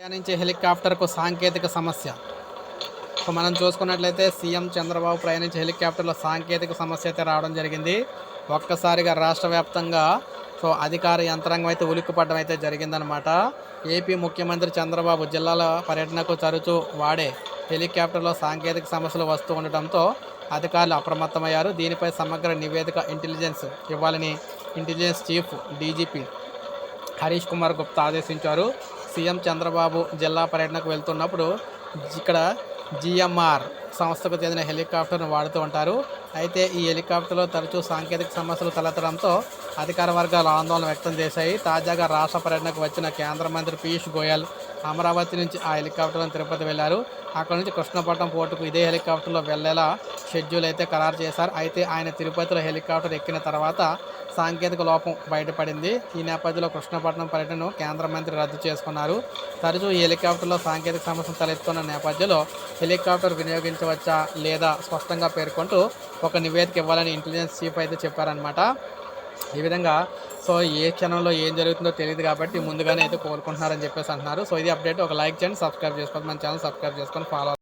ప్రయాణించే హెలికాప్టర్కు సాంకేతిక సమస్య. సో మనం చూసుకున్నట్లయితే సీఎం చంద్రబాబు ప్రయాణించే హెలికాప్టర్లో సాంకేతిక సమస్య అయితే రావడం జరిగింది. ఒక్కసారిగా రాష్ట్ర వ్యాప్తంగా సో అధికార యంత్రాంగం అయితే ఉలిక్కిపడడం అయితే జరిగిందనమాట ఏపీ ముఖ్యమంత్రి చంద్రబాబు జిల్లాల పర్యటనకు తరచూ వాడే హెలికాప్టర్లో సాంకేతిక సమస్యలు వస్తూ ఉండటంతో అధికారులు అప్రమత్తమయ్యారు. దీనిపై సమగ్ర నివేదిక ఇంటెలిజెన్స్ ఇవ్వాలని intelligence chief DGP Harish Kumar Gupta ఆదేశించారు. సీఎం చంద్రబాబు జిల్లా పర్యటనకు వెళ్తున్నప్పుడు ఇక్కడ జిఎంఆర్ సంస్థకు చెందిన హెలికాప్టర్ను వాడుతూ ఉంటారు. అయితే ఈ హెలికాప్టర్లో తరచూ సాంకేతిక సమస్యలు తలెత్తడంతో అధికార వర్గాలు ఆందోళన వ్యక్తం చేశాయి. తాజాగా రాష్ట్ర పర్యటనకు వచ్చిన కేంద్ర మంత్రి పీయూష్ గోయల్ అమరావతి నుంచి ఆ హెలికాప్టర్లను తిరుపతి వెళ్ళారు. అక్కడ నుంచి కృష్ణపట్నం పోర్టుకు ఇదే హెలికాప్టర్లో వెళ్ళేలా షెడ్యూల్ అయితే ఖరారు చేశారు. అయితే ఆయన తిరుపతిలో హెలికాప్టర్ ఎక్కిన తర్వాత సాంకేతిక లోపం బయటపడింది. ఈ నేపథ్యంలో కృష్ణపట్నం పర్యటనను కేంద్ర మంత్రి రద్దు చేసుకున్నారు. తరచూ ఈ హెలికాప్టర్లో సాంకేతిక సమస్యలు తలెత్తుతున్న నేపథ్యంలో హెలికాప్టర్ వినియోగించవచ్చా లేదా స్పష్టంగా పేర్కొంటూ ఒక నివేదిక ఇవ్వాలని ఇంటెలిజెన్స్ చీఫ్ అయితే చెప్పారనమాట ఈ విధంగా సో ఏ క్షణంలో ఏం జరుగుతుందో తెలియదు కాబట్టి ముందుగానే అయితే కోరుకుంటున్నారని చెప్పేసి అంటున్నారు. సో ఇది అప్డేట్. ఒక లైక్ చేయండి సబ్స్క్రైబ్ చేసుకోండి మన ఛానల్ సబ్స్క్రైబ్ చేసుకొని ఫాలో